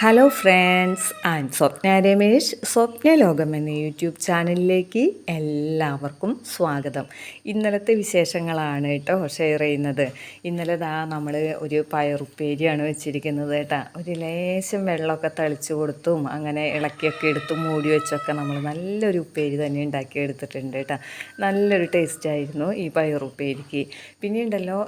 Hello friends I am Swapna Ramesh Swapna Lokam എന്ന YouTube ചാനലിലേക്ക് എല്ലാവർക്കും സ്വാഗതം. ഇന്നലത്തെ വിശേഷങ്ങളാണ് കേട്ടോ ഷെയർ ചെയ്യുന്നത്. ഇന്നലെ ദാ നമ്മൾ ഒരു പയറുപ്പേരിയാണ് വെച്ചിരിക്കുന്നത് കേട്ടോ. ഒരു ലേശം വെള്ളമൊക്കെ തളിച്ചു കൊടുത്തും അങ്ങനെ ഇളക്കിയൊക്കെ എടുത്ത് മൂടി വെച്ചൊക്കെ നമ്മൾ നല്ലൊരു ഉപ്പേരി തന്നെ ഉണ്ടാക്കി എടുത്തിട്ടുണ്ട് കേട്ടോ. നല്ലൊരു ടേസ്റ്റ് ആയിരുന്നു ഈ പയറുപ്പേരിക്ക്. പിന്നെ ഉണ്ടല്ലോ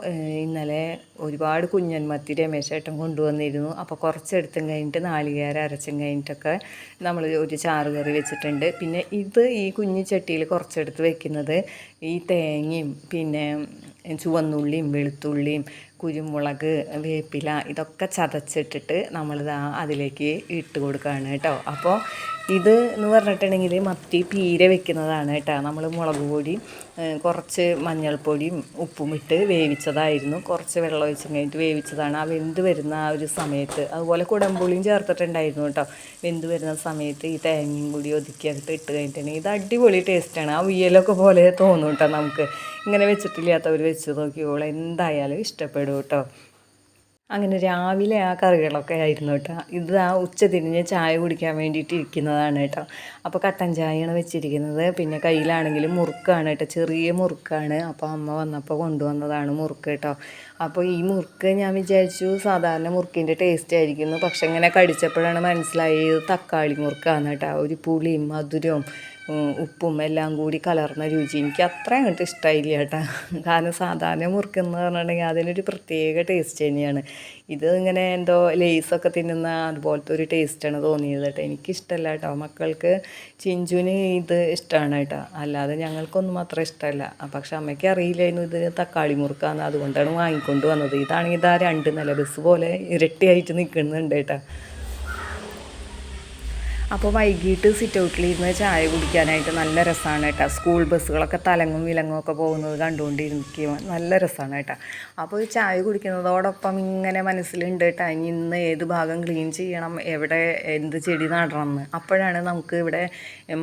ഇന്നലെ ഒരുപാട് കുഞ്ഞൻമത്തി രമേശേട്ടൻ കൊണ്ടുവന്നിരുന്നു. അപ്പോൾ കുറച്ചെടുത്തും കഴിഞ്ഞിട്ട് നാളികേരം അരച്ചും കഴിഞ്ഞിട്ടൊക്കെ നമ്മൾ ഒരു ചാറ് കറി വെച്ചിട്ടുണ്ട്. പിന്നെ ഇത് ഈ കുഞ്ഞു ചട്ടിയിൽ കുറച്ചെടുത്ത് വെക്കുന്നത് ഈ തേങ്ങയും പിന്നെ ചുവന്നുള്ളിയും വെളുത്തുള്ളിയും കുരുമുളക് വേപ്പില ഇതൊക്കെ ചതച്ചിട്ടിട്ട് നമ്മളിത് അതിലേക്ക് ഇട്ട് കൊടുക്കുകയാണ് കേട്ടോ. അപ്പോൾ ഇത് എന്ന് പറഞ്ഞിട്ടുണ്ടെങ്കിൽ മത്തി പീര വെക്കുന്നതാണ് കേട്ടോ. നമ്മൾ മുളക് പൊടിയും കുറച്ച് മഞ്ഞൾപ്പൊടിയും ഉപ്പും ഇട്ട് വേവിച്ചതായിരുന്നു. കുറച്ച് വെള്ളം ഒഴിച്ച് കഴിഞ്ഞിട്ട് വേവിച്ചതാണ്. ആ വെന്ത് വരുന്ന ആ ഒരു സമയത്ത് അതുപോലെ കുടമ്പുളിയും ചേർത്തിട്ടുണ്ടായിരുന്നു കേട്ടോ. വെന്ത് വരുന്ന സമയത്ത് ഈ തേങ്ങയും കൂടി ഒതുക്കി അതിട്ട് ഇട്ട് കഴിഞ്ഞിട്ടുണ്ടെങ്കിൽ ഇത് അടിപൊളി ടേസ്റ്റാണ് ആ ഉയ്യലൊക്കെ പോലെ തോന്നും കേട്ടോ നമുക്ക്. ഇങ്ങനെ വെച്ചിട്ടില്ലാത്തവർ വെച്ച് നോക്കിയോളെ എന്തായാലും ഇഷ്ടപ്പെടും. കേട്ടോ. അങ്ങനെ രാവിലെ ആ കറികളൊക്കെ ആയിരുന്നു കേട്ടോ. ഇത് ആ ഉച്ച തിരിഞ്ഞ് ചായ കുടിക്കാൻ വേണ്ടിയിട്ട് ഇരിക്കുന്നതാണ് കേട്ടോ. അപ്പോൾ കട്ടൻ ചായയാണ് വെച്ചിരിക്കുന്നത്. പിന്നെ കയ്യിലാണെങ്കിലും മുറുക്കാണ് കേട്ടോ. ചെറിയ മുറുക്കാണ്. അപ്പോൾ അമ്മ വന്നപ്പോൾ കൊണ്ടുവന്നതാണ് മുറുക്ക് കേട്ടോ. അപ്പോൾ ഈ മുറുക്ക് ഞാൻ വിചാരിച്ചു സാധാരണ മുറുക്കിന്റെ ടേസ്റ്റ് ആയിരിക്കുന്നു. പക്ഷെ ഇങ്ങനെ കടിച്ചപ്പോഴാണ് മനസ്സിലായത് തക്കാളി മുറുക്കാണ് കേട്ടോ. ഒരു പുളിയും മധുരവും ഉപ്പും എല്ലാം കൂടി കലർന്ന രുചി. എനിക്ക് അത്ര അങ്ങോട്ട് ഇഷ്ടമായില്ല കേട്ടോ. കാരണം സാധാരണ മുറുക്കെന്ന് പറഞ്ഞിട്ടുണ്ടെങ്കിൽ അതിനൊരു പ്രത്യേക ടേസ്റ്റ് തന്നെയാണ്. ഇത് ഇങ്ങനെ എന്തോ ലേസൊക്കെ തിന്നുന്ന അതുപോലത്തെ ഒരു ടേസ്റ്റാണ് തോന്നിയത് കേട്ടോ. എനിക്കിഷ്ടമല്ല കേട്ടോ. മക്കൾക്ക് ചിഞ്ചുവിന് ഇത് ഇഷ്ടമാണ് കേട്ടോ. അല്ലാതെ ഞങ്ങൾക്കൊന്നും അത്ര ഇഷ്ടമല്ല പക്ഷെ അമ്മയ്ക്ക് അറിയില്ലായിരുന്നു ഇത് തക്കാളി മുറുക്കാന്ന്. അതുകൊണ്ടാണ് വാങ്ങിക്കൊണ്ട് വന്നത്. ഇതാണെങ്കിൽ ഇതാ രണ്ട് നില ബസ് പോലെ ഇരട്ടിയായിട്ട് നിൽക്കുന്നുണ്ട് കേട്ടോ. അപ്പോൾ വൈകിട്ട് സിറ്റ് ഔട്ടിലിരുന്ന് ചായ കുടിക്കാനായിട്ട് നല്ല രസമാണ് കേട്ടോ. സ്കൂൾ ബസ്സുകളൊക്കെ തലങ്ങും വിലങ്ങും ഒക്കെ പോകുന്നത് കണ്ടുകൊണ്ടിരിക്കുക നല്ല രസമാണ് കേട്ടോ. അപ്പോൾ ഈ ചായ കുടിക്കുന്നതോടൊപ്പം ഇങ്ങനെ മനസ്സിലുണ്ട് കേട്ടോ ഇനി ഇന്ന് ഏത് ഭാഗം ക്ലീൻ ചെയ്യണം എവിടെ എന്ത് ചെടി നടണം എന്ന് അപ്പോഴാണ് നമുക്ക് ഇവിടെ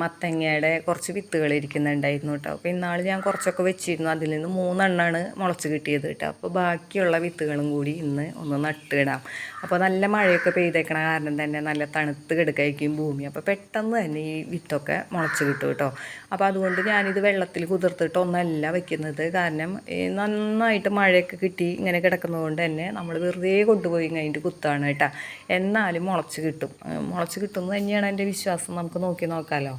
മത്തങ്ങയുടെ കുറച്ച് വിത്തുകൾ ഇരിക്കുന്നുണ്ടായിരുന്നു കേട്ടോ. അപ്പോൾ ഇന്നാൾ ഞാൻ കുറച്ചൊക്കെ വെച്ചിരുന്നു. അതിൽ നിന്ന് മൂന്നെണ്ണമാണ് മുളച്ച് കിട്ടിയത് കേട്ടോ. അപ്പോൾ ബാക്കിയുള്ള വിത്തുകളും കൂടി ഇന്ന് ഒന്ന് നട്ടിടാം. അപ്പോൾ നല്ല മഴയൊക്കെ പെയ്തേക്കണ കാരണം തന്നെ നല്ല തണുത്ത് കിടക്കായിരിക്കും ഭൂമി. അപ്പോൾ പെട്ടെന്ന് തന്നെ ഈ വിത്തൊക്കെ മുളച്ച് കിട്ടും കേട്ടോ അപ്പോൾ അതുകൊണ്ട് ഞാനിത് വെള്ളത്തിൽ കുതിർത്തിട്ട് ഒന്നല്ല വെക്കുന്നത്. കാരണം നന്നായിട്ട് മഴയൊക്കെ കിട്ടി ഇങ്ങനെ കിടക്കുന്നതുകൊണ്ട് തന്നെ നമ്മൾ വെറുതെ കൊണ്ടുപോയി കഴിഞ്ഞിട്ട് കുത്താണ് കേട്ടോ എന്നാലും മുളച്ച് കിട്ടും. മുളച്ച് കിട്ടുമെന്ന് തന്നെയാണ് എന്റെ വിശ്വാസം. നമുക്ക് നോക്കി നോക്കാമല്ലോ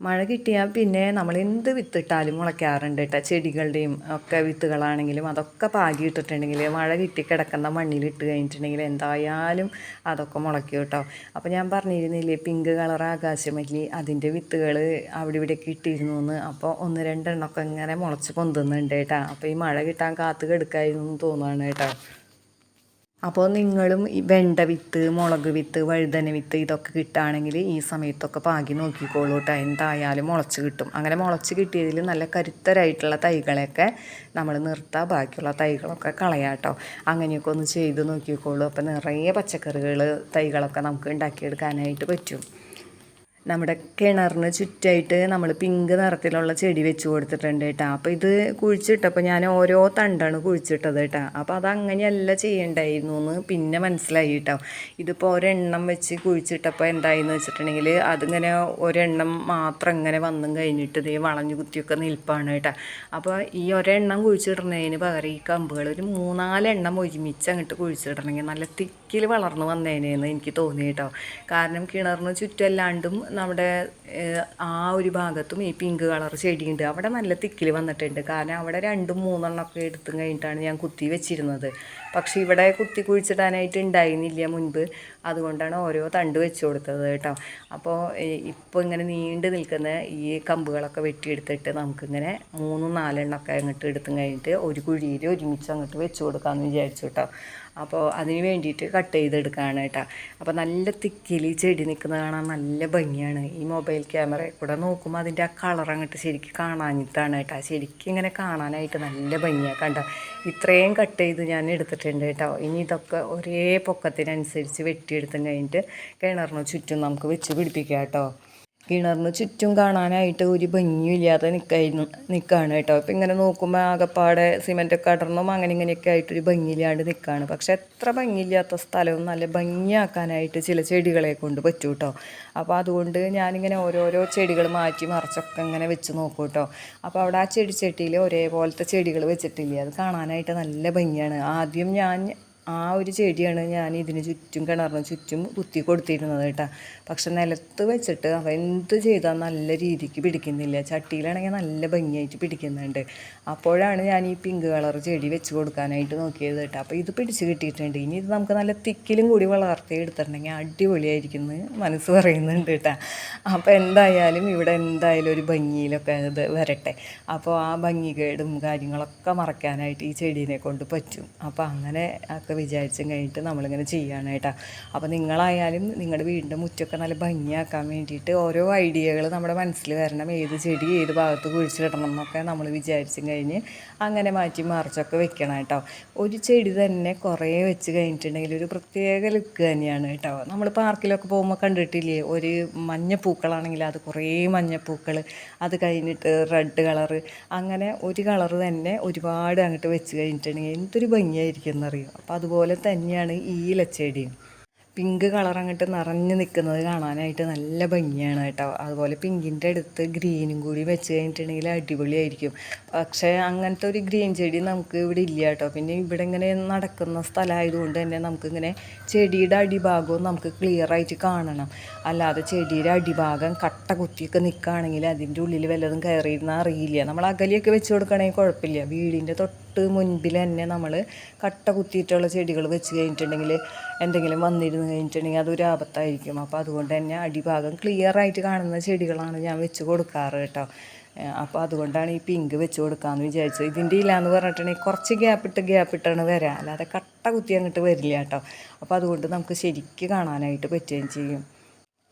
മഴ കിട്ടിയാൽ പിന്നെ നമ്മൾ എന്ത് വിത്തിട്ടാലും മുളയ്ക്കാറുണ്ട് കേട്ടോ ചെടികളുടെയും ഒക്കെ വിത്തുകളാണെങ്കിലും അതൊക്കെ പാകിയിട്ടിട്ടുണ്ടെങ്കിൽ മഴ കിട്ടി കിടക്കുന്ന മണ്ണിലിട്ട് കഴിഞ്ഞിട്ടുണ്ടെങ്കിൽ എന്തായാലും അതൊക്കെ മുളയ്ക്കും കേട്ടോ അപ്പോൾ ഞാൻ പറഞ്ഞിരുന്നില്ലേ പിങ്ക് കളർ ആകാശമല്ലി അതിന്റെ വിത്തുകൾ അവിടെ ഇവിടെ ഇട്ടിരുന്നു എന്ന് അപ്പോൾ ഒന്ന് രണ്ടെണ്ണമൊക്കെ ഇങ്ങനെ മുളച്ച് പൊന്തുന്നുണ്ട് കേട്ടോ അപ്പോൾ ഈ മഴ കിട്ടാൻ കാത്തു കിടക്കായിരുന്നു എന്ന് തോന്നുകയാണ് കേട്ടോ അപ്പോൾ നിങ്ങളും വെണ്ട വിത്ത് മുളക് വിത്ത് വഴുതന വിത്ത് ഇതൊക്കെ കിട്ടുകയാണെങ്കിൽ ഈ സമയത്തൊക്കെ പാകി നോക്കിക്കോളൂ കേട്ടോ എന്തായാലും മുളച്ച് കിട്ടും. അങ്ങനെ മുളച്ച് കിട്ടിയതിൽ നല്ല കരുത്തരായിട്ടുള്ള തൈകളെയൊക്കെ നമ്മൾ നിർത്താം. ബാക്കിയുള്ള തൈകളൊക്കെ കളയാം കേട്ടോ അങ്ങനെയൊക്കെ ഒന്ന് ചെയ്ത് നോക്കിക്കോളൂ. അപ്പോൾ നിറയെ പച്ചക്കറികൾ തൈകളൊക്കെ നമുക്ക് ഉണ്ടാക്കിയെടുക്കാനായിട്ട് പറ്റും. നമ്മുടെ കിണറിന് ചുറ്റായിട്ട് നമ്മൾ പിങ്ക് നിറത്തിലുള്ള ചെടി വെച്ച് കൊടുത്തിട്ടുണ്ട് കേട്ടോ. അപ്പോൾ ഇത് കുഴിച്ചിട്ടപ്പോൾ ഞാൻ ഓരോ തണ്ടാണ് കുഴിച്ചിട്ടത് കേട്ടോ. അപ്പോൾ അതങ്ങനെയല്ല ചെയ്യണ്ടായിരുന്നു എന്ന് പിന്നെ മനസ്സിലായി കേട്ടോ. ഇതിപ്പോൾ ഒരെണ്ണം വെച്ച് കുഴിച്ചിട്ടപ്പോൾ എന്തായെന്ന് വെച്ചിട്ടുണ്ടെങ്കിൽ അതിങ്ങനെ ഒരെണ്ണം മാത്രം ഇങ്ങനെ വന്നും കഴിഞ്ഞിട്ട് ഇതേ വളഞ്ഞു കുത്തിയൊക്കെ നിൽപ്പാണ് കേട്ടോ. അപ്പോൾ ഈ ഒരെണ്ണം കുഴിച്ചിടുന്നതിന് പകരം ഈ കമ്പുകൾ ഒരു മൂന്നാലെണ്ണം ഒരുമിച്ച് അങ്ങോട്ട് കുഴിച്ചിടണമെങ്കിൽ നല്ല തിക്കിൽ വളർന്നു വന്നേനെന്ന് എനിക്ക് തോന്നി കേട്ടോ. കാരണം കിണറിന് ചുറ്റല്ലാണ്ടും നമ്മുടെ ആ ഒരു ഭാഗത്തും ഈ പിങ്ക് കളർ ചെടിയുണ്ട്. അവിടെ നല്ല തിക്കിൽ വന്നിട്ടുണ്ട്. കാരണം അവിടെ രണ്ടും മൂന്നെണ്ണമൊക്കെ എടുത്തും കഴിഞ്ഞിട്ടാണ് ഞാൻ കുത്തി വെച്ചിരുന്നത്. പക്ഷേ ഇവിടെ കുത്തി കുഴിച്ചിടാനായിട്ട് ഉണ്ടായിരുന്നില്ല മുൻപ്. അതുകൊണ്ടാണ് ഓരോ തണ്ട് വെച്ച് കൊടുത്തത് കേട്ടോ. അപ്പോൾ ഇപ്പോൾ ഇങ്ങനെ നീണ്ടു നിൽക്കുന്ന ഈ കമ്പുകളൊക്കെ വെട്ടിയെടുത്തിട്ട് നമുക്കിങ്ങനെ മൂന്നും നാലെണ്ണമൊക്കെ അങ്ങോട്ട് എടുത്തും കഴിഞ്ഞിട്ട് ഒരു കുഴിയിൽ ഒരുമിച്ച് അങ്ങോട്ട് വെച്ച് കൊടുക്കാമെന്ന് വിചാരിച്ചു കേട്ടോ. അപ്പോൾ അതിന് വേണ്ടിയിട്ട് കട്ട് ചെയ്തെടുക്കുകയാണ് കേട്ടോ. അപ്പോൾ നല്ല തിക്കിൽ ഈ ചെടി നിൽക്കുന്നത് കാണാൻ നല്ല ഭംഗിയാണ്. ഈ മൊബൈൽ ക്യാമറ കൂടെ നോക്കുമ്പോൾ അതിന്റെ ആ കളർ അങ്ങോട്ട് ശരിക്കും കാണാനിട്ടാണ് കേട്ടോ. ശരിക്കും ഇങ്ങനെ കാണാനായിട്ട് നല്ല ഭംഗിയാണ് കണ്ടോ. ഇത്രയും കട്ട് ചെയ്ത് ഞാൻ എടുത്തിട്ടുണ്ട് കേട്ടോ. ഇനി ഇതൊക്കെ ഒരേ പൊക്കത്തിനനുസരിച്ച് വെട്ടിയെടുത്തും കഴിഞ്ഞിട്ട് കിണറിന് ചുറ്റും നമുക്ക് വെച്ച് പിടിപ്പിക്കാം കേട്ടോ. കിണറിന് ചുറ്റും കാണാനായിട്ട് ഒരു ഭംഗിയില്ലാതെ നിൽക്കായിരുന്നു നിൽക്കുകയാണ് കേട്ടോ. അപ്പം ഇങ്ങനെ നോക്കുമ്പോൾ ആകെപ്പാടെ സിമെന്റൊക്കെ അടർന്നും അങ്ങനെ ഇങ്ങനെയൊക്കെ ആയിട്ടൊരു ഭംഗിയില്ലാണ്ട് നിൽക്കുകയാണ് പക്ഷെ എത്ര ഭംഗിയില്ലാത്ത സ്ഥലവും നല്ല ഭംഗിയാക്കാനായിട്ട് ചില ചെടികളെ കൊണ്ട് പറ്റൂ കേട്ടോ അപ്പോൾ അതുകൊണ്ട് ഞാനിങ്ങനെ ഓരോരോ ചെടികൾ മാറ്റി മറിച്ചൊക്കെ ഇങ്ങനെ വെച്ച് നോക്കും കേട്ടോ അപ്പോൾ അവിടെ ആ ചെടിച്ചട്ടിയിൽ ഒരേപോലത്തെ ചെടികൾ വെച്ചിട്ടില്ലേ? അത് കാണാനായിട്ട് നല്ല ഭംഗിയാണ്. ആദ്യം ഞാൻ ആ ഒരു ചെടിയാണ് ഞാൻ ഇതിന് ചുറ്റും കിണറിന് ചുറ്റും കുത്തി കൊടുത്തിരുന്നത് കേട്ടോ. പക്ഷെ നിലത്ത് വെച്ചിട്ട് അവ എന്ത് ചെയ്താൽ നല്ല രീതിക്ക് പിടിക്കുന്നില്ല. ചട്ടിയിലാണെങ്കിൽ നല്ല ഭംഗിയായിട്ട് പിടിക്കുന്നുണ്ട്. അപ്പോഴാണ് ഞാൻ ഈ പിങ്ക് കളർ ചെടി വെച്ച് കൊടുക്കാനായിട്ട് നോക്കിയത് കേട്ടോ. അപ്പോൾ ഇത് പിടിച്ച് കിട്ടിയിട്ടുണ്ട്. ഇനി ഇത് നമുക്ക് നല്ല തിക്കിലും കൂടി വളർത്തി എടുത്തിട്ടുണ്ടെങ്കിൽ അടിപൊളിയായിരിക്കും എന്ന് മനസ്സ് പറയുന്നുണ്ട് കേട്ടോ. അപ്പോൾ എന്തായാലും ഇവിടെ എന്തായാലും ഒരു ഭംഗിയിലൊക്കെ ഇത് വരട്ടെ. അപ്പോൾ ആ ഭംഗി കേടും കാര്യങ്ങളൊക്കെ മറക്കാനായിട്ട് ഈ ചെടീനെ കൊണ്ട് പറ്റും. അപ്പോൾ അങ്ങനെ ഒക്കെ വിചാരിച്ചും കഴിഞ്ഞിട്ട് നമ്മളിങ്ങനെ ചെയ്യാണ് കേട്ടോ. അപ്പോൾ നിങ്ങളായാലും നിങ്ങളുടെ വീടിന്റെ മുറ്റമൊക്കെ നല്ല ഭംഗിയാക്കാൻ വേണ്ടിയിട്ട് ഓരോ ഐഡിയകൾ നമ്മുടെ മനസ്സിൽ വരണം. ഏത് ചെടി ഏത് ഭാഗത്ത് കുഴിച്ചിടണം എന്നൊക്കെ നമ്മൾ വിചാരിച്ചും കഴിഞ്ഞ് അങ്ങനെ മാറ്റി മറിച്ചൊക്കെ വെക്കണം കേട്ടോ. ഒരു ചെടി തന്നെ കുറേ വെച്ച് കഴിഞ്ഞിട്ടുണ്ടെങ്കിൽ ഒരു പ്രത്യേക ലുക്ക് തന്നെയാണ് കേട്ടോ. നമ്മൾ പാർക്കിലൊക്കെ പോകുമ്പോൾ കണ്ടിട്ടില്ലേ ഒരു മഞ്ഞപ്പൂക്കളാണെങ്കിൽ അത് കുറേ മഞ്ഞപ്പൂക്കൾ അത് കഴിഞ്ഞിട്ട് റെഡ് കളറ് അങ്ങനെ ഒരു കളറ് തന്നെ ഒരുപാട് അങ്ങോട്ട് വെച്ച് കഴിഞ്ഞിട്ടുണ്ടെങ്കിൽ എന്തൊരു ഭംഗിയായിരിക്കും എന്നറിയോ? അപ്പോൾ അതുപോലെ തന്നെയാണ് ഈ ഇലച്ചെടിയും പിങ്ക് കളർ അങ്ങോട്ട് നിറഞ്ഞു നിൽക്കുന്നത് കാണാനായിട്ട് നല്ല ഭംഗിയാണ് കേട്ടോ. അതുപോലെ പിങ്കിന്റെ അടുത്ത് ഗ്രീനും കൂടി വെച്ച് കഴിഞ്ഞിട്ടുണ്ടെങ്കിൽ അടിപൊളിയായിരിക്കും. പക്ഷേ അങ്ങനത്തെ ഒരു ഗ്രീൻ ചെടി നമുക്ക് ഇവിടെ ഇല്ല കേട്ടോ. പിന്നെ ഇവിടെ ഇങ്ങനെ നടക്കുന്ന സ്ഥലമായതുകൊണ്ട് തന്നെ നമുക്കിങ്ങനെ ചെടിയുടെ അടിഭാഗവും നമുക്ക് ക്ലിയർ ആയിട്ട് കാണണം. അല്ലാതെ ചെടിയുടെ അടിഭാഗം കട്ട കുത്തിയൊക്കെ നിൽക്കുകയാണെങ്കിൽ അതിന്റെ ഉള്ളിൽ വല്ലതും കയറിയിരുന്നാൽ അറിയില്ല. നമ്മൾ അകലിയൊക്കെ വെച്ച് കൊടുക്കണമെങ്കിൽ കുഴപ്പമില്ല. വീടിന്റെ തൊട്ട് മുൻപിൽ തന്നെ നമ്മൾ കട്ട കുത്തിയിട്ടുള്ള ചെടികൾ വെച്ച് കഴിഞ്ഞിട്ടുണ്ടെങ്കിൽ എന്തെങ്കിലും വന്നിരുന്ന് കഴിഞ്ഞിട്ടുണ്ടെങ്കിൽ അതൊരു ആപത്തായിരിക്കും. അപ്പോൾ അതുകൊണ്ട് തന്നെ അടിഭാഗം ക്ലിയർ ആയിട്ട് കാണുന്ന ചെടികളാണ് ഞാൻ വെച്ച് കൊടുക്കാറ് കേട്ടോ. അപ്പോൾ അതുകൊണ്ടാണ് ഈ പിങ്ക് വെച്ച് കൊടുക്കാമെന്ന് വിചാരിച്ചത്. ഇതിന്റെ ഇല്ലയെന്ന് പറഞ്ഞിട്ടുണ്ടെങ്കിൽ കുറച്ച് ഗ്യാപ്പിട്ട് ഗ്യാപ്പിട്ടാണ് വരാം അല്ലാതെ കട്ട കുത്തി അങ്ങോട്ട് വരില്ല കേട്ടോ. അപ്പോൾ അതുകൊണ്ട് നമുക്ക് ശരിക്ക് കാണാനായിട്ട് പറ്റുകയും ചെയ്യും.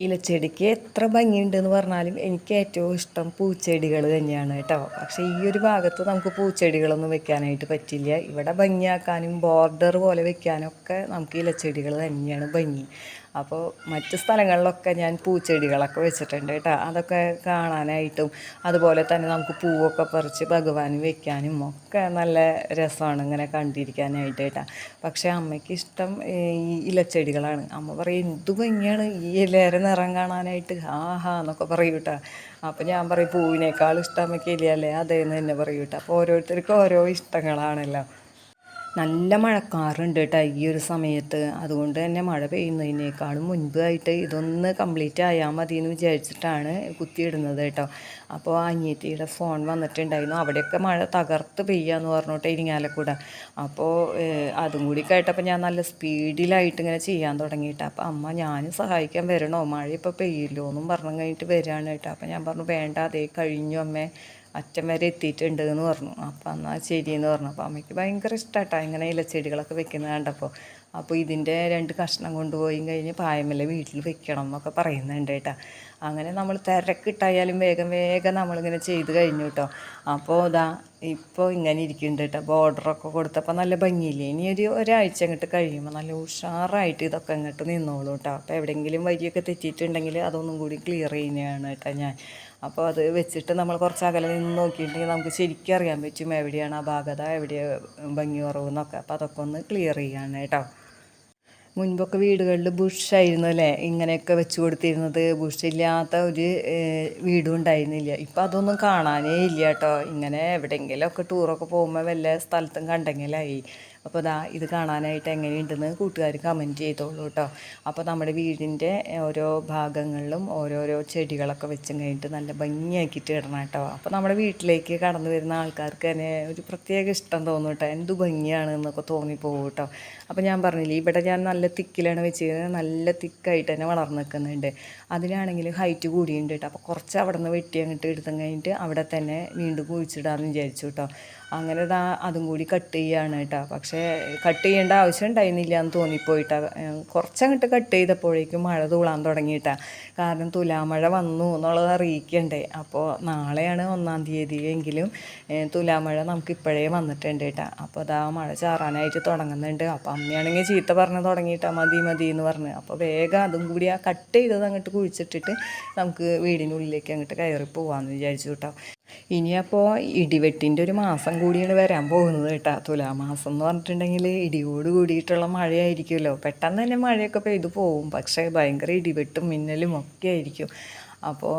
ഇലച്ചെടിക്ക് എത്ര ഭംഗിയുണ്ടെന്ന് പറഞ്ഞാലും എനിക്ക് ഏറ്റവും ഇഷ്ടം പൂച്ചെടികൾ തന്നെയാണ് കേട്ടോ. പക്ഷേ ഈ ഒരു ഭാഗത്ത് നമുക്ക് പൂച്ചെടികളൊന്നും വെക്കാനായിട്ട് പറ്റില്ല. ഇവിടെ ഭംഗിയാക്കാനും ബോർഡർ പോലെ വെക്കാനൊക്കെ നമുക്ക് ഇലച്ചെടികൾ തന്നെയാണ് ഭംഗി. അപ്പോൾ മറ്റ് സ്ഥലങ്ങളിലൊക്കെ ഞാൻ പൂച്ചെടികളൊക്കെ വെച്ചിട്ടുണ്ട് കേട്ടോ. അതൊക്കെ കാണാനായിട്ടും അതുപോലെ തന്നെ നമുക്ക് പൂവൊക്കെ പറിച്ച് ഭഗവാന് വെക്കാനും ഒക്കെ നല്ല രസമാണ് ഇങ്ങനെ കണ്ടിരിക്കാനായിട്ട് കേട്ടോ. പക്ഷേ അമ്മയ്ക്ക് ഇഷ്ടം ഈ ഇലച്ചെടികളാണ്. അമ്മ പറയും എന്ത് ഭംഗിയാണ് ഈ ഇലയുടെ നിറം കാണാനായിട്ട്. ആഹാ എന്നൊക്കെ പറയും കേട്ടോ. അപ്പോൾ ഞാൻ പറയും പൂവിനേക്കാൾ ഇഷ്ടം അമ്മയ്ക്ക് ഇല്ലല്ലേ അതേന്ന് തന്നെ പറയും കേട്ടോ. അപ്പോൾ ഓരോരുത്തർക്കും ഓരോ ഇഷ്ടങ്ങളാണല്ലോ. നല്ല മഴക്കാറുണ്ട് കേട്ടോ ഈ ഒരു സമയത്ത്. അതുകൊണ്ട് തന്നെ മഴ പെയ്യുന്നതിനേക്കാളും മുൻപായിട്ട് ഇതൊന്ന് കംപ്ലീറ്റ് ആയാൽ മതി എന്ന് വിചാരിച്ചിട്ടാണ് കുത്തിയിടുന്നത് കേട്ടോ. അപ്പോൾ അനിയത്തിയുടെ ഫോൺ വന്നിട്ടുണ്ടായിരുന്നു. അവിടെയൊക്കെ മഴ തകർത്ത് പെയ്യാന്ന് പറഞ്ഞോട്ടെ ഇരിങ്ങാലക്കൂടെ. അപ്പോൾ അതും കൂടി കേട്ടപ്പോൾ ഞാൻ നല്ല സ്പീഡിലായിട്ട് ഇങ്ങനെ ചെയ്യാൻ തുടങ്ങിയിട്ട്. അപ്പോൾ അമ്മ ഞാൻ സഹായിക്കാൻ വരണോ? മഴ ഇപ്പോൾ പെയ്യില്ലോ എന്നും പറഞ്ഞു കഴിഞ്ഞിട്ട് വരികയാണ് കേട്ടോ. അപ്പോൾ ഞാൻ പറഞ്ഞു വേണ്ട അതേ കഴിഞ്ഞു അമ്മേ. അറ്റം വരെ എത്തിയിട്ടുണ്ട് എന്ന് പറഞ്ഞു. അപ്പം എന്നാൽ ശരിയെന്ന് പറഞ്ഞു. അപ്പോൾ അമ്മയ്ക്ക് ഭയങ്കര ഇഷ്ടമാട്ടോ ഇങ്ങനെ ഇലച്ചെടികളൊക്കെ വെക്കുന്നത് കണ്ടപ്പോൾ അപ്പോൾ ഇതിന്റെ രണ്ട് കഷ്ണം കൊണ്ടുപോയി കഴിഞ്ഞ് പായമല്ല വീട്ടിൽ വെക്കണം എന്നൊക്കെ പറയുന്നുണ്ട് കേട്ടോ. അങ്ങനെ നമ്മൾ തിരക്കിട്ടായാലും വേഗം വേഗം നമ്മളിങ്ങനെ ചെയ്ത് കഴിഞ്ഞു കേട്ടോ അപ്പോൾ ഇതാ ഇപ്പോൾ ഇങ്ങനെ ഇരിക്കുന്നുണ്ട് കേട്ടോ. ബോർഡറൊക്കെ കൊടുത്തപ്പോൾ നല്ല ഭംഗിയില്ലേ? ഇനി ഒരു ഒരാഴ്ച അങ്ങോട്ട് കഴിയുമ്പോൾ നല്ല ഉഷാറായിട്ട് ഇതൊക്കെ അങ്ങോട്ട് നിന്നോളൂ കേട്ടോ അപ്പോൾ എവിടെയെങ്കിലും വരിയൊക്കെ തെറ്റിയിട്ടുണ്ടെങ്കിൽ അതൊന്നും കൂടി ക്ലിയർ ചെയ്യുന്നതാണ് കേട്ടോ ഞാൻ. അപ്പോൾ അത് വെച്ചിട്ട് നമ്മൾ കുറച്ച് അകലെ നിന്ന് നോക്കിയിട്ടുണ്ടെങ്കിൽ നമുക്ക് ശരിക്കും അറിയാൻ പറ്റും എവിടെയാണ് ഭാഗത എവിടെയാണ് ഭംഗി കുറവെന്നൊക്കെ അപ്പോൾ അതൊക്കെ ഒന്ന് ക്ലിയർ ചെയ്യാണ് കേട്ടോ. മുൻപൊക്കെ വീടുകളിൽ ബുഷായിരുന്നു അല്ലേ? ഇങ്ങനെയൊക്കെ വെച്ച് കൊടുത്തിരുന്നത്. ബുഷില്ലാത്ത ഒരു വീടും ഉണ്ടായിരുന്നില്ല. ഇപ്പം അതൊന്നും കാണാനേ ഇല്ല കേട്ടോ. ഇങ്ങനെ എവിടെയെങ്കിലുമൊക്കെ ടൂറൊക്കെ പോകുമ്പോൾ വല്ല സ്ഥലത്തും കണ്ടെങ്കിലായി. അപ്പോൾ ദാ ഇത് കാണാനായിട്ട് എങ്ങനെയുണ്ടെന്ന് കൂട്ടുകാർ കമന്റ് ചെയ്തോളൂ കേട്ടോ അപ്പോൾ നമ്മുടെ വീടിന്റെ ഓരോ ഭാഗങ്ങളിലും ഓരോരോ ചെടികളൊക്കെ വെച്ചും കഴിഞ്ഞിട്ട് നല്ല ഭംഗിയാക്കിയിട്ട് ഇടണം കേട്ടോ അപ്പോൾ നമ്മുടെ വീട്ടിലേക്ക് കടന്നു വരുന്ന ആൾക്കാർക്ക് തന്നെ ഒരു പ്രത്യേക ഇഷ്ടം തോന്നും കേട്ടോ എന്ത് ഭംഗിയാണ് എന്നൊക്കെ തോന്നിപ്പോകും കേട്ടോ അപ്പോൾ ഞാൻ പറഞ്ഞില്ലേ ഇവിടെ ഞാൻ നല്ല തിക്കിലാണ് വെച്ചിരുന്നത് നല്ല തിക്കായിട്ട് തന്നെ വളർന്നു നിൽക്കുന്നുണ്ട്. അതിനാണെങ്കിൽ ഹൈറ്റ് കൂടിയുണ്ട് കേട്ടോ അപ്പോൾ കുറച്ച് അവിടെ നിന്ന് വെട്ടി അങ്ങോട്ട് എടുത്തും കഴിഞ്ഞിട്ട് അവിടെ തന്നെ വീണ്ടും കുഴിച്ചിടാമെന്ന് വിചാരിച്ചു കേട്ടോ അങ്ങനെ ഇതാ അതും കൂടി കട്ട് ചെയ്യാണ് കേട്ടോ പക്ഷേ കട്ട് ചെയ്യേണ്ട ആവശ്യം ഉണ്ടായിരുന്നില്ല എന്ന് തോന്നിപ്പോയിട്ടാ. കുറച്ചങ്ങോട്ട് കട്ട് ചെയ്തപ്പോഴേക്കും മഴ തൂളാൻ തുടങ്ങിയിട്ടാ. കാരണം തുലാമഴ വന്നു എന്നുള്ളത് അറിയിക്കണ്ടേ. അപ്പോൾ നാളെയാണ് ഒന്നാം തീയതി എങ്കിലും തുലാമഴ നമുക്ക് ഇപ്പോഴേ വന്നിട്ടുണ്ട് കേട്ടോ അപ്പോൾ അതാ മഴ ചാറാനായിട്ട് തുടങ്ങുന്നുണ്ട്. അപ്പോൾ അമ്മയാണെങ്കിൽ ചീത്ത പറഞ്ഞ് തുടങ്ങിയിട്ടാ മതി മതി എന്ന് പറഞ്ഞ്. അപ്പോൾ വേഗം അതും കൂടി ആ കട്ട് ചെയ്തത് അങ്ങോട്ട് കുഴിച്ചിട്ടിട്ട് നമുക്ക് വീടിനുള്ളിലേക്ക് അങ്ങോട്ട് കയറി പോകാമെന്ന് വിചാരിച്ചു കേട്ടോ ഇനിയപ്പോൾ ഇടിവെട്ടിന്റെ ഒരു മാസം കൂടിയാണ് വരാൻ പോകുന്നത് കേട്ടോ. തുലാമാസം എന്ന് പറഞ്ഞിട്ടുണ്ടെങ്കിൽ ഇടിയോട് കൂടിയിട്ടുള്ള മഴയായിരിക്കുമല്ലോ. പെട്ടെന്ന് തന്നെ മഴയൊക്കെ പെയ്തു പോകും പക്ഷേ ഭയങ്കര ഇടിവെട്ടും മിന്നലും ഒക്കെ ആയിരിക്കും. അപ്പോൾ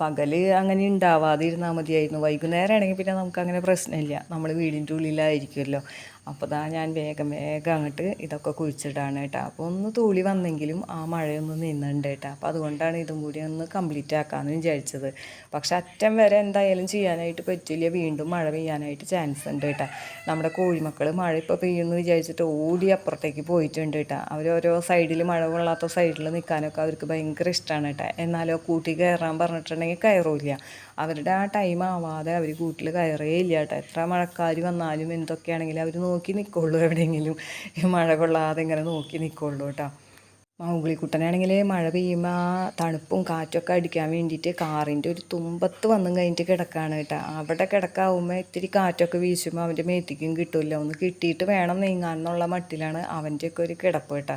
പകൽ അങ്ങനെ ഉണ്ടാവാതിരുന്നാൽ മതിയായിരുന്നു. വൈകുന്നേരം ആണെങ്കിൽ പിന്നെ നമുക്ക് അങ്ങനെ പ്രശ്നമില്ല. നമ്മൾ വീടിന്റെ ഉള്ളിലായിരിക്കുമല്ലോ. അപ്പോൾ ഇതാ ഞാൻ വേഗം വേഗം അങ്ങോട്ട് ഇതൊക്കെ കുഴിച്ചിടാണ് കേട്ടോ. അപ്പോൾ ഒന്ന് തൂളി വന്നെങ്കിലും ആ മഴയൊന്ന് നിന്നുണ്ട് കേട്ടോ. അപ്പോൾ അതുകൊണ്ടാണ് ഇതും കൂടി ഒന്ന് കംപ്ലീറ്റ് ആക്കാമെന്ന് വിചാരിച്ചത്. പക്ഷെ അറ്റം വരെ എന്തായാലും ചെയ്യാനായിട്ട് പറ്റില്ല. വീണ്ടും മഴ പെയ്യാനായിട്ട് ചാൻസ് ഉണ്ട് കേട്ടോ. നമ്മുടെ കോഴിമക്കൾ മഴ ഇപ്പോൾ പെയ്യുമെന്ന് വിചാരിച്ചിട്ട് ഓടി അപ്പുറത്തേക്ക് പോയിട്ടുണ്ട് കേട്ടോ. അവർ ഓരോ സൈഡിൽ മഴ കൊള്ളാത്ത സൈഡിൽ നിൽക്കാനൊക്കെ അവർക്ക് ഭയങ്കര ഇഷ്ടമാണ് കേട്ടോ. എന്നാലോ കൂട്ടി കയറാൻ പറഞ്ഞിട്ടുണ്ടെങ്കിൽ കയറൂല അവരുടെ ആ ടൈം ആവാതെ അവർ കൂട്ടിൽ കയറേ ഇല്ല കേട്ടോ എത്ര മഴക്കാർ വന്നാലും എന്തൊക്കെയാണെങ്കിലും അവർ നോക്കി നിൽക്കുള്ളൂ എവിടെയെങ്കിലും. മഴ കൊള്ളാതെ ഇങ്ങനെ നോക്കി നിൽക്കുള്ളൂ കേട്ടോ മൗഗ്ലിക്കുട്ടനാണെങ്കിൽ മഴ പെയ്യുമ്പോൾ ആ തണുപ്പും കാറ്റൊക്കെ അടിക്കാൻ വേണ്ടിയിട്ട് കാറിന്റെ ഒരു തുമ്പത്ത് വന്നും കഴിഞ്ഞിട്ട് കിടക്കാണ് കേട്ടോ അവിടെ കിടക്കാവുമ്പോൾ ഇത്തിരി കാറ്റൊക്കെ വീശുമ്പോൾ അവന്റെ മേത്തിക്കും കിട്ടില്ല. ഒന്ന് കിട്ടിയിട്ട് വേണം നീങ്ങാൻ എന്നുള്ള മട്ടിലാണ് അവന്റെയൊക്കെ ഒരു കിടപ്പ് കേട്ടോ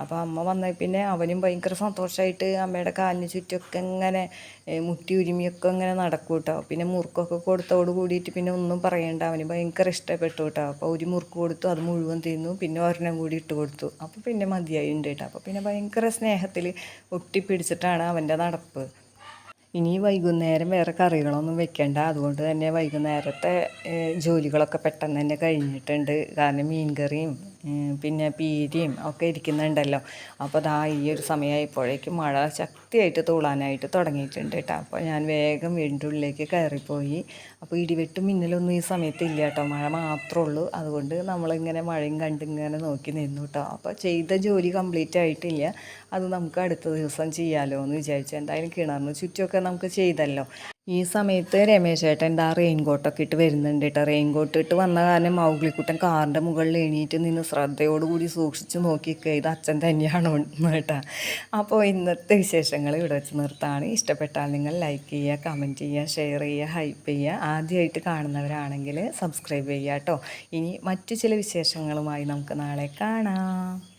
അപ്പോൾ അമ്മ വന്ന പിന്നെ അവനും ഭയങ്കര സന്തോഷമായിട്ട് അമ്മയുടെ കാലിന് ചുറ്റുമൊക്കെ ഇങ്ങനെ മുട്ടി ഉരുമിയൊക്കെ ഇങ്ങനെ നടക്കും കേട്ടോ പിന്നെ മുറുക്കൊക്കെ കൊടുത്തോട് കൂടിയിട്ട് പിന്നെ ഒന്നും പറയണ്ട. അവന് ഭയങ്കര ഇഷ്ടപ്പെട്ടു കേട്ടോ അപ്പോൾ ഒരു മുറുക്ക് കൊടുത്തു അത് മുഴുവൻ തിന്നു. പിന്നെ ഒരെണ്ണം കൂടി ഇട്ട് കൊടുത്തു. അപ്പോൾ പിന്നെ മതിയായിട്ടുണ്ട് കേട്ടോ അപ്പോൾ പിന്നെ ഭയങ്കര സ്നേഹത്തിൽ ഒട്ടിപ്പിടിച്ചിട്ടാണ് അവന്റെ നടപ്പ്. ഇനി വൈകുന്നേരം വേറെ കറികളൊന്നും വെക്കേണ്ട. അതുകൊണ്ട് തന്നെ വൈകുന്നേരത്തെ ജോലികളൊക്കെ പെട്ടെന്ന് തന്നെ കഴിഞ്ഞിട്ടുണ്ട്. കാരണം മീൻ കറിയും പിന്നെ പീരിയും ഒക്കെ ഇരിക്കുന്നുണ്ടല്ലോ. അപ്പോൾ ദാ ഈ ഒരു സമയമായപ്പോഴേക്കും മഴ ശക്തിയായിട്ട് തൂളാനായിട്ട് തുടങ്ങിയിട്ടുണ്ട് കേട്ടോ. അപ്പോൾ ഞാൻ വേഗം വീടിന്റെ ഉള്ളിലേക്ക് കയറിപ്പോയി. അപ്പോൾ ഇടിവെട്ടും മിന്നലൊന്നും ഈ സമയത്ത് ഇല്ല കേട്ടോ. മഴ മാത്രമേ ഉള്ളൂ. അതുകൊണ്ട് നമ്മളിങ്ങനെ മഴയും കണ്ടിങ്ങനെ നോക്കി നിന്നു കേട്ടോ. അപ്പോൾ ചെയ്ത ജോലി കംപ്ലീറ്റ് ആയിട്ടില്ല. അത് നമുക്ക് അടുത്ത ദിവസം ചെയ്യാമല്ലോ എന്ന് വിചാരിച്ചു. എന്തായാലും കിണറിന് ചുറ്റുമൊക്കെ നമുക്ക് ചെയ്തല്ലോ. ഈ സമയത്ത് രമേശ് ചേട്ടൻ എന്താ റെയിൻ കോട്ടൊക്കെ ഇട്ട് വരുന്നുണ്ട് കേട്ടോ റെയിൻ കോട്ട് ഇട്ട് വന്ന കാരണം മൗഗ്ലിക്കുട്ടൻ കാറിന്റെ മുകളിൽ എണീറ്റ് നിന്ന് ശ്രദ്ധയോടുകൂടി സൂക്ഷിച്ച് നോക്കിക്കുക ഇത് അച്ഛൻ തന്നെയാണോ കേട്ടോ. അപ്പോൾ ഇന്നത്തെ വിശേഷങ്ങൾ ഇവിടെ വെച്ച് നിർത്താണ്. ഇഷ്ടപ്പെട്ടാൽ നിങ്ങൾ ലൈക്ക് ചെയ്യുക കമന്റ് ചെയ്യുക ഷെയർ ചെയ്യുക ഹൈപ്പ് ചെയ്യുക. ആദ്യമായിട്ട് കാണുന്നവരാണെങ്കിൽ സബ്സ്ക്രൈബ് ചെയ്യുക കേട്ടോ ഇനി മറ്റു ചില വിശേഷങ്ങളുമായി നമുക്ക് നാളെ കാണാം.